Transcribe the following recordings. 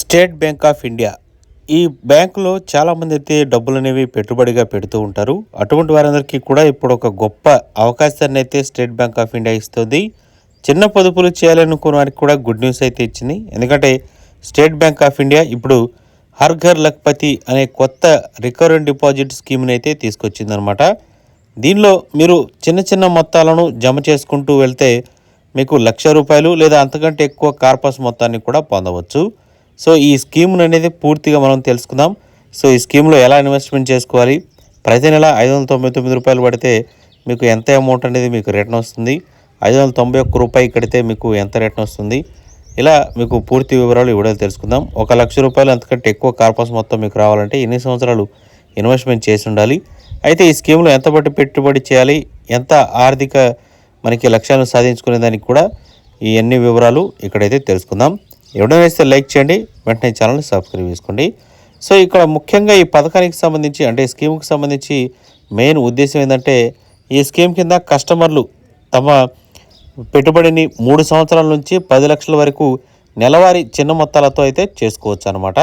State Bank of India. ఈ బ్యాంకులో చాలామంది అయితే డబ్బులు అనేవి పెట్టుబడిగా పెడుతూ ఉంటారు. అటువంటి వారందరికీ కూడా ఇప్పుడు ఒక గొప్ప అవకాశాన్ని అయితే స్టేట్ బ్యాంక్ ఆఫ్ ఇండియా ఇస్తుంది. చిన్న పొదుపులు చేయాలనుకున్న వారికి కూడా గుడ్ న్యూస్ అయితే ఇచ్చింది. ఎందుకంటే స్టేట్ బ్యాంక్ ఆఫ్ ఇండియా ఇప్పుడు హర్ ఘర్ లక్పతి అనే కొత్త రికరెంట్ డిపాజిట్ స్కీమ్ని అయితే తీసుకొచ్చిందనమాట దీనిలో మీరు చిన్న చిన్న మొత్తాలను జమ చేసుకుంటూ వెళ్తే మీకు లక్ష రూపాయలు లేదా అంతకంటే ఎక్కువ కార్పస్ మొత్తాన్ని కూడా పొందవచ్చు. సో ఈ స్కీమ్ అనేది పూర్తిగా మనం తెలుసుకుందాం. సో ఈ స్కీమ్లో ఎలా ఇన్వెస్ట్మెంట్ చేసుకోవాలి? ప్రతి నెల ఐదు వందల తొంభై తొమ్మిది రూపాయలు పడితే మీకు ఎంత అమౌంట్ అనేది మీకు రిటర్న్ వస్తుంది? ఐదు వందల తొంభై ఒక్క రూపాయి కడితే మీకు ఎంత రిటర్న్ వస్తుంది? ఇలా మీకు పూర్తి వివరాలు ఇవ్వడం తెలుసుకుందాం. ఒక లక్ష రూపాయలు అంతకంటే ఎక్కువ కార్పస్ మొత్తం మీకు రావాలంటే ఎన్ని సంవత్సరాలు ఇన్వెస్ట్మెంట్ చేసి ఉండాలి? అయితే ఈ స్కీమ్లో ఎంత బట్టి పెట్టుబడి చేయాలి? ఎంత ఆర్థిక మనకి లక్ష్యాలను సాధించుకునే దానికి కూడా ఈ అన్ని వివరాలు ఇక్కడైతే తెలుసుకుందాం. ఎవడైనా వేస్తే లైక్ చేయండి వెంటనే ఛానల్ని సబ్స్క్రైబ్ చేసుకోండి. సో ఇక్కడ ముఖ్యంగా ఈ పథకానికి సంబంధించి అంటే ఈ స్కీమ్కి సంబంధించి మెయిన్ ఉద్దేశం ఏంటంటే ఈ స్కీమ్ కింద కస్టమర్లు తమ పెట్టుబడిని మూడు సంవత్సరాల నుంచి పది లక్షల వరకు నెలవారీ చిన్న మొత్తాలతో అయితే చేసుకోవచ్చు అనమాట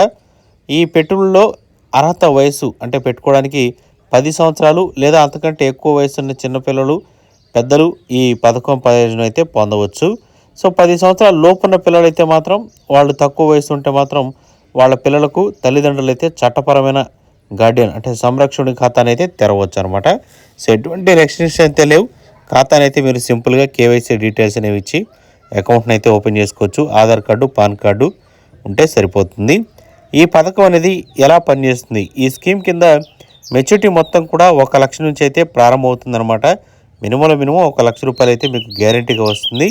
ఈ పెట్టుబడిలో అర్హత వయసు అంటే పెట్టుకోవడానికి పది సంవత్సరాలు లేదా అంతకంటే ఎక్కువ వయసు ఉన్న చిన్నపిల్లలు పెద్దలు ఈ పథకం ప్రయోజనం అయితే పొందవచ్చు. సో పది సంవత్సరాల లోపున్న పిల్లలైతే మాత్రం వాళ్ళు తక్కువ వయసు ఉంటే మాత్రం వాళ్ళ పిల్లలకు తల్లిదండ్రులు అయితే చట్టపరమైన గార్డియన్ అంటే సంరక్షణ ఖాతాని అయితే తెరవచ్చు అనమాట సో ఎటువంటి రెస్ట్రిక్షన్ అయితే లేవు. ఖాతాని అయితే మీరు సింపుల్గా కేవైసీ డీటెయిల్స్ అనేవి ఇచ్చి అకౌంట్ని అయితే ఓపెన్ చేసుకోవచ్చు. ఆధార్ కార్డు పాన్ కార్డు ఉంటే సరిపోతుంది. ఈ పథకం అనేది ఎలా పనిచేస్తుంది? ఈ స్కీమ్ కింద మెచ్యూరిటీ మొత్తం కూడా ఒక లక్ష నుంచి అయితే ప్రారంభమవుతుందన్నమాట మినిమం మినిమం ఒక లక్ష రూపాయలు అయితే మీకు గ్యారంటీగా వస్తుంది.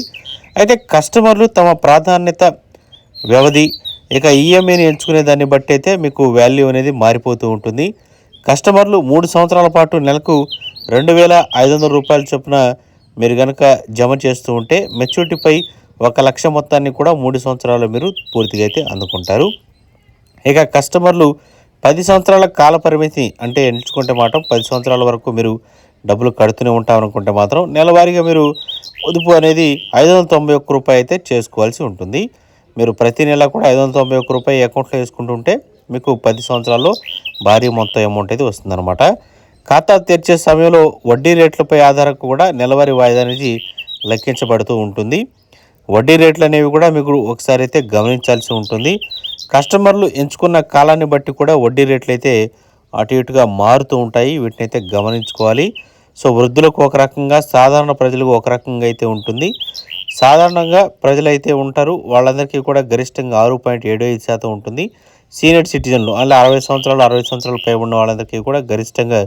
అయితే కస్టమర్లు తమ ప్రాధాన్యత వ్యవధి ఇక ఈఎంఐని ఎంచుకునే దాన్ని బట్టి అయితే మీకు వాల్యూ అనేది మారిపోతూ ఉంటుంది. కస్టమర్లు మూడు సంవత్సరాల పాటు నెలకు రెండు వేల ఐదు వందల రూపాయల చొప్పున మీరు కనుక జమ చేస్తూ ఉంటే మెచ్యూరిటీపై ఒక లక్ష మొత్తాన్ని కూడా మూడు సంవత్సరాలు మీరు పూర్తిగా అయితే అందుకుంటారు. ఇక కస్టమర్లు పది సంవత్సరాల కాల పరిమితి అంటే ఎంచుకుంటే మాట పది సంవత్సరాల వరకు మీరు డబ్బులు కడుతూనే ఉంటాం అనుకుంటే మాత్రం నెలవారీగా మీరు పొదుపు అనేది ఐదు వందల తొంభై ఒక్క రూపాయి అయితే చేసుకోవాల్సి ఉంటుంది. మీరు ప్రతి నెల కూడా ఐదు వందల తొంభై ఒక్క రూపాయి అకౌంట్లో వేసుకుంటుంటే మీకు పది సంవత్సరాల్లో భారీ మొత్తం అమౌంట్ అయితే వస్తుందన్నమాట. ఖాతా తెరిచే సమయంలో వడ్డీ రేట్లపై ఆధారం కూడా నెలవారీ వాయిదా అనేది లెక్కించబడుతూ ఉంటుంది. వడ్డీ రేట్లు అనేవి కూడా మీకు ఒకసారి అయితే గమనించాల్సి ఉంటుంది. కస్టమర్లు ఎంచుకున్న కాలాన్ని బట్టి కూడా వడ్డీ రేట్లు అయితే అటు ఇటుగా మారుతూ ఉంటాయి. వీటిని అయితే గమనించుకోవాలి. సో వృద్ధులకు ఒక రకంగా సాధారణ ప్రజలకు ఒక రకంగా అయితే ఉంటుంది. సాధారణంగా ప్రజలు అయితే ఉంటారు. వాళ్ళందరికీ కూడా గరిష్టంగా ఆరు పాయింట్ ఏడు ఐదు శాతం ఉంటుంది. సీనియర్ సిటిజన్లు అలా అరవై సంవత్సరాలు అరవై సంవత్సరాలు పై ఉన్న వాళ్ళందరికీ కూడా గరిష్టంగా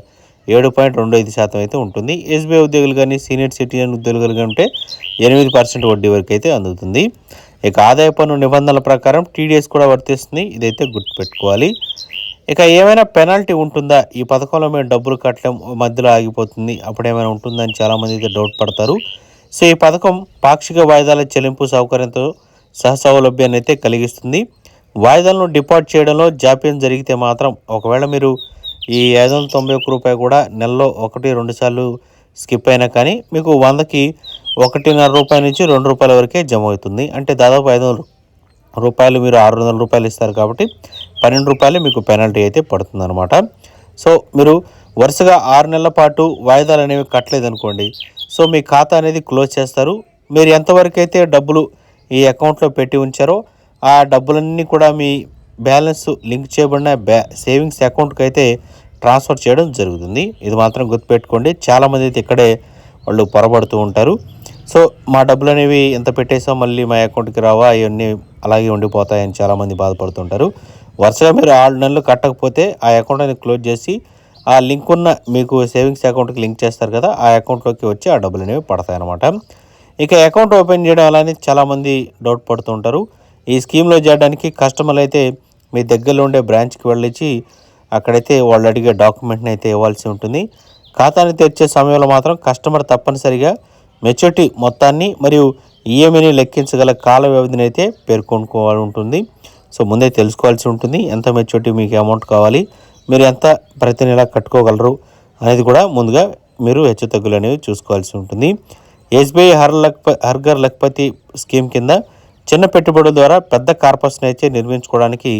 ఏడు పాయింట్ రెండు ఐదు శాతం అయితే ఉంటుంది. ఎస్బీఐ ఉద్యోగులు కానీ సీనియర్ సిటిజన్ ఉద్యోగులు కానీ ఉంటే ఎనిమిది పర్సెంట్ వడ్డీ వరకు అయితే అందుతుంది. ఇక ఆదాయ పన్ను నిబంధనల ప్రకారం టీడీఎస్ కూడా వర్తిస్తుంది. ఇదైతే గుర్తుపెట్టుకోవాలి. ఇక ఏమైనా పెనాల్టీ ఉంటుందా? ఈ పథకంలో మేము డబ్బులు కట్టడం మధ్యలో ఆగిపోతుంది. అప్పుడు ఏమైనా ఉంటుందని చాలామంది అయితే డౌట్ పడతారు. సో ఈ పథకం పాక్షిక వాయిదాల చెల్లింపు సౌకర్యంతో సహసౌలభ్యాన్ని అయితే కలిగిస్తుంది. వాయిదాలను డిపాజిట్ చేయడంలో జాప్యం జరిగితే మాత్రం ఒకవేళ మీరు ఈ ఐదు వందల తొంభై ఒక్క రూపాయి కూడా నెలలో ఒకటి రెండు సార్లు స్కిప్ అయినా కానీ మీకు వందకి ఒకటిన్నర రూపాయల నుంచి రెండు రూపాయల వరకే జమ అవుతుంది. అంటే దాదాపు ఐదు వందలు రూపాయలు మీరు ఆరు వందల రూపాయలు ఇస్తారు కాబట్టి పన్నెండు రూపాయలు మీకు పెనాల్టీ అయితే పడుతుందన్నమాట. సో మీరు వరుసగా ఆరు నెలల పాటు వాయిదాలు అనేవి కట్టలేదు అనుకోండి సో మీ ఖాతా అనేది క్లోజ్ చేస్తారు. మీరు ఎంతవరకు అయితే డబ్బులు ఈ అకౌంట్లో పెట్టి ఉంచారో ఆ డబ్బులన్నీ కూడా మీ బ్యాలెన్స్ లింక్ చేయబడిన బ్యా సేవింగ్స్ అకౌంట్కి అయితే ట్రాన్స్ఫర్ చేయడం జరుగుతుంది. ఇది మాత్రం గుర్తుపెట్టుకోండి. చాలామంది అయితే ఇక్కడే వాళ్ళు పొరబడుతూ ఉంటారు. సో మా డబ్బులు అనేవి ఎంత పెట్టేసాం మళ్ళీ మా అకౌంట్కి రావా అవన్నీ అలాగే ఉండిపోతాయని చాలామంది బాధపడుతుంటారు. వరుసగా మీరు ఆరు నెలలు కట్టకపోతే ఆ అకౌంట్ అనేది క్లోజ్ చేసి ఆ లింక్ ఉన్న మీకు సేవింగ్స్ అకౌంట్కి లింక్ చేస్తారు కదా ఆ అకౌంట్లోకి వచ్చి ఆ డబ్బులు అనేవి పడతాయన్నమాట. ఇక అకౌంట్ ఓపెన్ చేయడం అలానే చాలామంది డౌట్ పడుతూ ఉంటారు ఈ స్కీమ్లో చేయడానికి కస్టమర్లు అయితే మీ దగ్గరలో ఉండే బ్రాంచ్కి వెళ్ళిచ్చి అక్కడైతే వాళ్ళు అడిగే డాక్యుమెంట్ని అయితే ఇవ్వాల్సి ఉంటుంది. ఖాతాని తెరిచే సమయంలో మాత్రం కస్టమర్ తప్పనిసరిగా మెచ్యూరిటీ మొత్తాన్ని మరియు ఈఎంఐని లెక్కించగల కాల వ్యవధిని అయితే పేర్కొనుకోవాలి ఉంటుంది. సో ముందే తెలుసుకోవాల్సి ఉంటుంది. ఎంత మెచ్యూరిటీ మీకు అమౌంట్ కావాలి మీరు ఎంత ప్రతి నెల కట్టుకోగలరు అనేది కూడా ముందుగా మీరు హెచ్చు తగ్గులు అనేవి చూసుకోవాల్సి ఉంటుంది. ఎస్బీఐ హర్ లక్ప హర్గర్ లక్పతి స్కీమ్ కింద చిన్న పెట్టుబడుల ద్వారా పెద్ద కార్పస్ని అయితే నిర్మించుకోవడానికి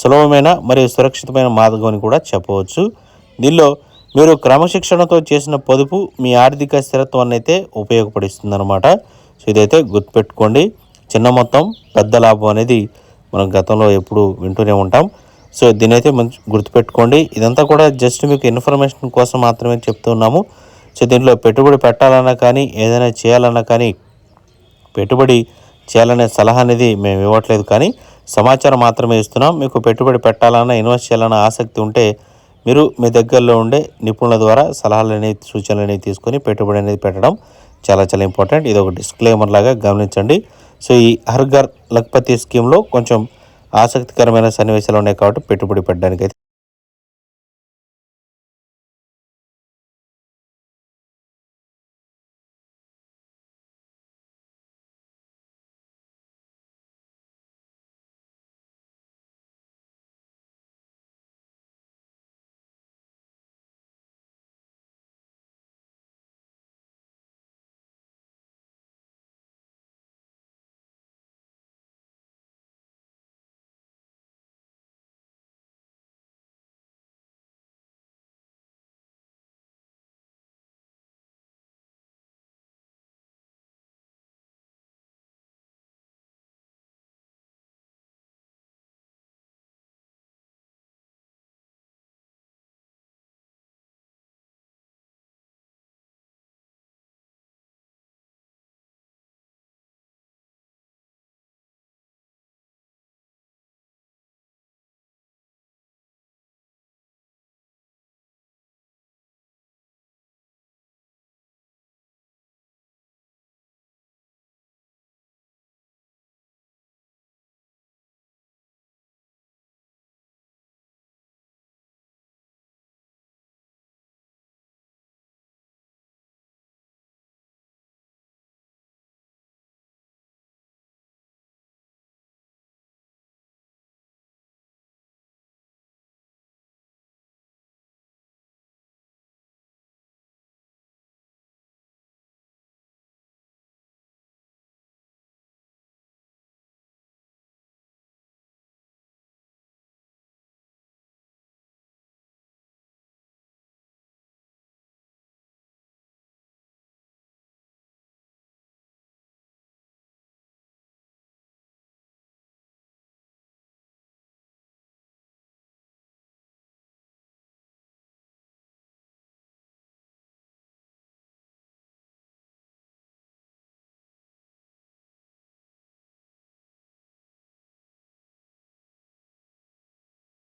సులభమైన మరియు సురక్షితమైన మార్గం అని కూడా చెప్పవచ్చు. దీనిలో మీరు క్రమశిక్షణతో చేసిన పొదుపు మీ ఆర్థిక స్థిరత్వాన్ని అయితే ఉపయోగపడిస్తుంది సో ఇదైతే గుర్తుపెట్టుకోండి. చిన్న మొత్తం పెద్ద లాభం అనేది మనం గతంలో ఎప్పుడు వింటూనే ఉంటాం. సో దీని అయితే మంచి గుర్తుపెట్టుకోండి. ఇదంతా కూడా జస్ట్ మీకు ఇన్ఫర్మేషన్ కోసం మాత్రమే చెప్తున్నాము సో దీంట్లో పెట్టుబడి పెట్టాలన్నా కానీ ఏదైనా చేయాలన్నా కానీ పెట్టుబడి చేయాలనే సలహా అనేది మేము ఇవ్వట్లేదు కానీ సమాచారం మాత్రమే ఇస్తున్నాం. మీకు పెట్టుబడి పెట్టాలన్నా ఇన్వెస్ట్ చేయాలన్న ఆసక్తి ఉంటే మీరు మీ దగ్గరలో ఉండే నిపుణుల ద్వారా సలహాలు అనేది సూచనలు అనేవి తీసుకొని పెట్టుబడి అనేది పెట్టడం. చాలా చాలా ఇంపార్టెంట్ ఇది ఒక డిస్క్లైమర్ లాగా గమనించండి. సో ఈ హర్ఘర్ లక్పతి స్కీమ్లో కొంచెం ఆసక్తికరమైన సన్నివేశాలు ఉన్నాయి కాబట్టి పెట్టుబడి పెట్టడానికి